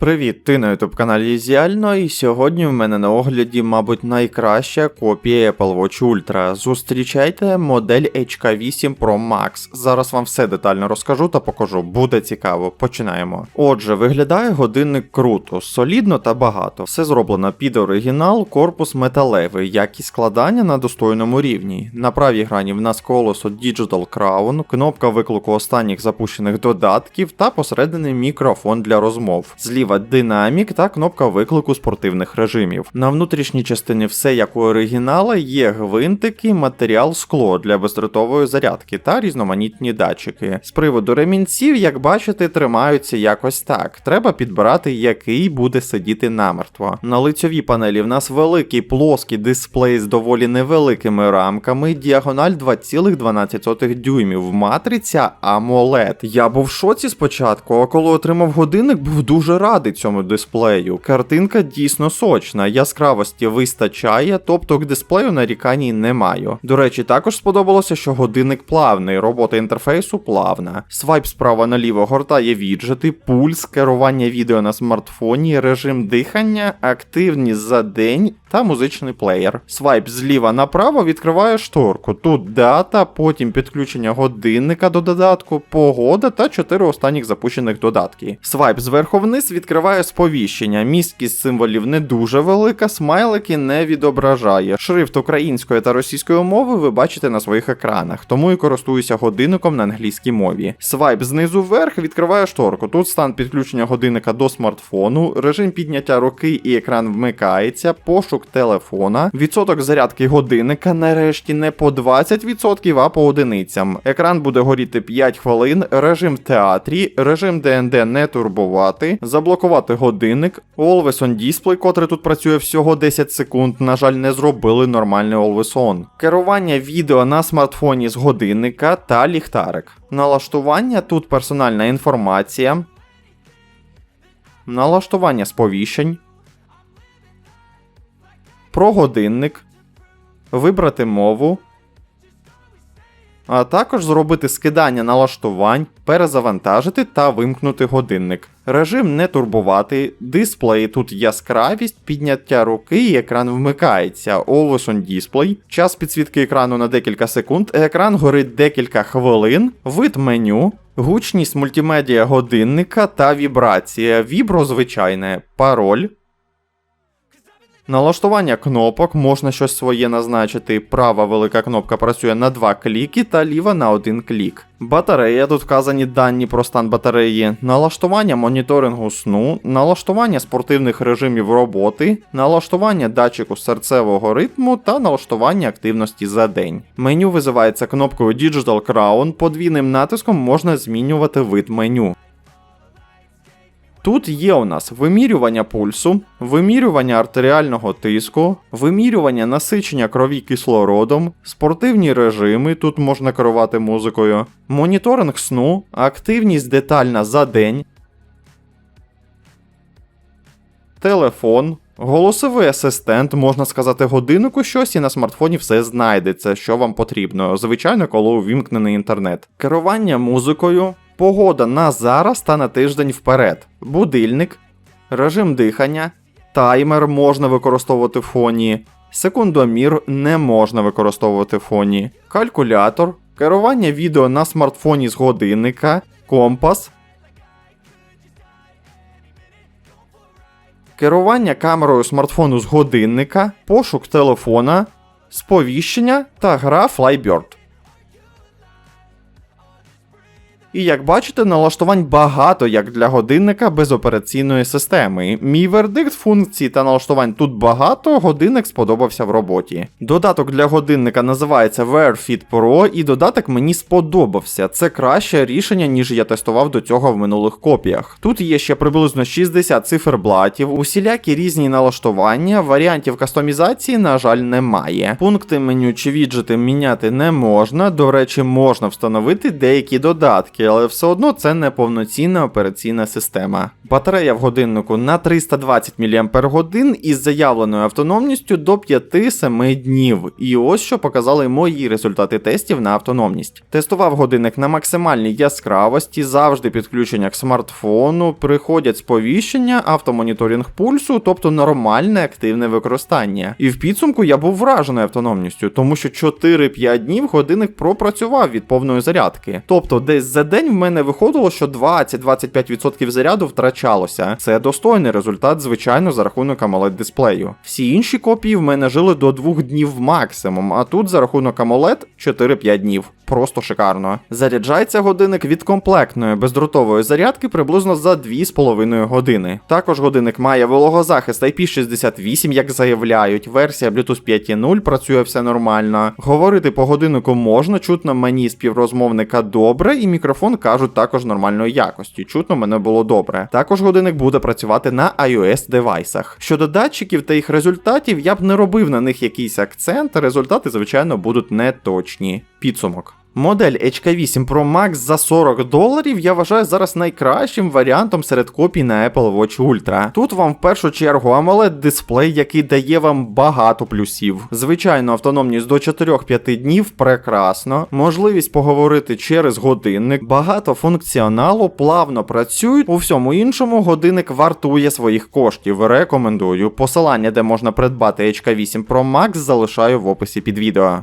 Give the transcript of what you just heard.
Привіт, ти на youtube каналі Ізіально, і сьогодні в мене на огляді, мабуть, найкраща копія Apple Watch Ultra. Зустрічайте модель HK8 Pro Max. Зараз вам все детально розкажу та покажу, буде цікаво. Починаємо. Отже, виглядає годинник круто, солідно та багато. Все зроблено під оригінал, корпус металевий, якість складання на достойному рівні. На правій грані в нас колесо Digital Crown, кнопка виклику останніх запущених додатків та посередині мікрофон для розмов. Зліва динамік та кнопка виклику спортивних режимів. На внутрішній частині все як у оригінала, є гвинтики, матеріал скло для бездротової зарядки та різноманітні датчики. З приводу ремінців, як бачите, тримаються якось так. Треба підбирати, який буде сидіти намертво. На лицьовій панелі в нас великий плоский дисплей з доволі невеликими рамками, діагональ 2,12 дюймів, матриця AMOLED. Я був в шоці спочатку, а коли отримав годинник, був дуже радий цьому дисплею. Картинка дійсно сочна, яскравості вистачає, тобто к дисплею нарікань не маю. До речі, також сподобалося, що годинник плавний, робота інтерфейсу плавна. Свайп справа наліво гортає віджити, пульс, керування відео на смартфоні, режим дихання, активність за день та музичний плеєр. Свайп зліва направо відкриває шторку. Тут дата, потім підключення годинника до додатку, погода та 4 останніх запущених додатки. Свайп зверху вниз відкриває сповіщення. Місткість символів не дуже велика, смайлики не відображає. Шрифт української та російської мови ви бачите на своїх екранах, тому і користуюся годинником на англійській мові. Свайп знизу вверх відкриває шторку. Тут стан підключення годинника до смартфону, режим підняття руки і екран вмикається, пошук телефона, відсоток зарядки годинника нарешті не по 20%, а по одиницям. Екран буде горіти 5 хвилин, режим в театрі, режим ДНД не турбувати, заблокувати годинник, Always on Display, котрий тут працює всього 10 секунд, на жаль, не зробили нормальний Always On. Керування відео на смартфоні з годинника та ліхтарик. Налаштування тут персональна інформація. Налаштування сповіщень. Про годинник. Вибрати мову. А також зробити скидання налаштувань, перезавантажити та вимкнути годинник. Режим не турбувати, дисплей тут яскравість, підняття руки і екран вмикається. Always on Display. Час підсвітки екрану на декілька секунд, екран горить декілька хвилин, вид меню, гучність мультимедіа годинника та вібрація. Вібро звичайне, пароль. Налаштування кнопок можна щось своє назначити. Права велика кнопка працює на два кліки та ліва на один клік. Батарея, тут вказані дані про стан батареї, налаштування моніторингу сну, налаштування спортивних режимів роботи, налаштування датчику серцевого ритму та налаштування активності за день. Меню визивається кнопкою Digital Crown, подвійним натиском можна змінювати вид меню. Тут є у нас вимірювання пульсу, вимірювання артеріального тиску, вимірювання насичення крові кислородом, спортивні режими, тут можна керувати музикою, моніторинг сну, активність детальна за день, телефон. Голосовий асистент, можна сказати, годиннику щось, і на смартфоні все знайдеться, що вам потрібно. Звичайно, коли увімкнений інтернет. Керування музикою, погода на зараз та на тиждень вперед, будильник, режим дихання, таймер можна використовувати в фоні, секундомір не можна використовувати в фоні, калькулятор, керування відео на смартфоні з годинника, компас. Керування камерою смартфону з годинника, пошук телефона, сповіщення та гра Flybird. І як бачите, налаштувань багато як для годинника без операційної системи. Мій вердикт функцій та налаштувань тут багато, годинник сподобався в роботі. Додаток для годинника називається Wear Fit Pro, і додаток мені сподобався. Це краще рішення, ніж я тестував до цього в минулих копіях. Тут є ще приблизно 60 циферблатів, усілякі різні налаштування, варіантів кастомізації, на жаль, немає. Пункти меню чи віджити міняти не можна. До речі, можна встановити деякі додатки але все одно це не повноцінна операційна система. Батарея в годиннику на 320 мАч із заявленою автономністю до 5-7 днів. І ось що показали мої результати тестів на автономність. Тестував годинник на максимальній яскравості, завжди підключення к смартфону, приходять сповіщення, автомоніторинг пульсу, тобто нормальне активне використання. І в підсумку я був вражений автономністю, тому що 4-5 днів годинник пропрацював від повної зарядки. Тобто, десь за день в мене виходило, що 20-25% заряду втрачалося. Це достойний результат, звичайно, за рахунок AMOLED дисплею. Всі інші копії в мене жили до 2 днів максимум, а тут за рахунок AMOLED 4-5 днів. Просто шикарно. Заряджається годинник від комплектної бездротової зарядки приблизно за 2,5 години. Також годинник має вологозахист IP68, як заявляють. Версія Bluetooth 5.0 працює все нормально. Говорити по годиннику можна, чутно мені співрозмовника добре, і мікрофон кажуть також нормальної якості. Чутно мене було добре. Також годинник буде працювати на iOS девайсах. Щодо датчиків та їх результатів, я б не робив на них якийсь акцент, результати, звичайно, будуть неточні. Підсумок. Модель HK8 Pro Max за 40 доларів я вважаю зараз найкращим варіантом серед копій на Apple Watch Ultra. Тут вам в першу чергу AMOLED дисплей, який дає вам багато плюсів. Звичайно, автономність до 4-5 днів прекрасно, можливість поговорити через годинник, багато функціоналу, плавно працюють. У всьому іншому годинник вартує своїх коштів. Рекомендую. Посилання, де можна придбати HK8 Pro Max, залишаю в описі під відео.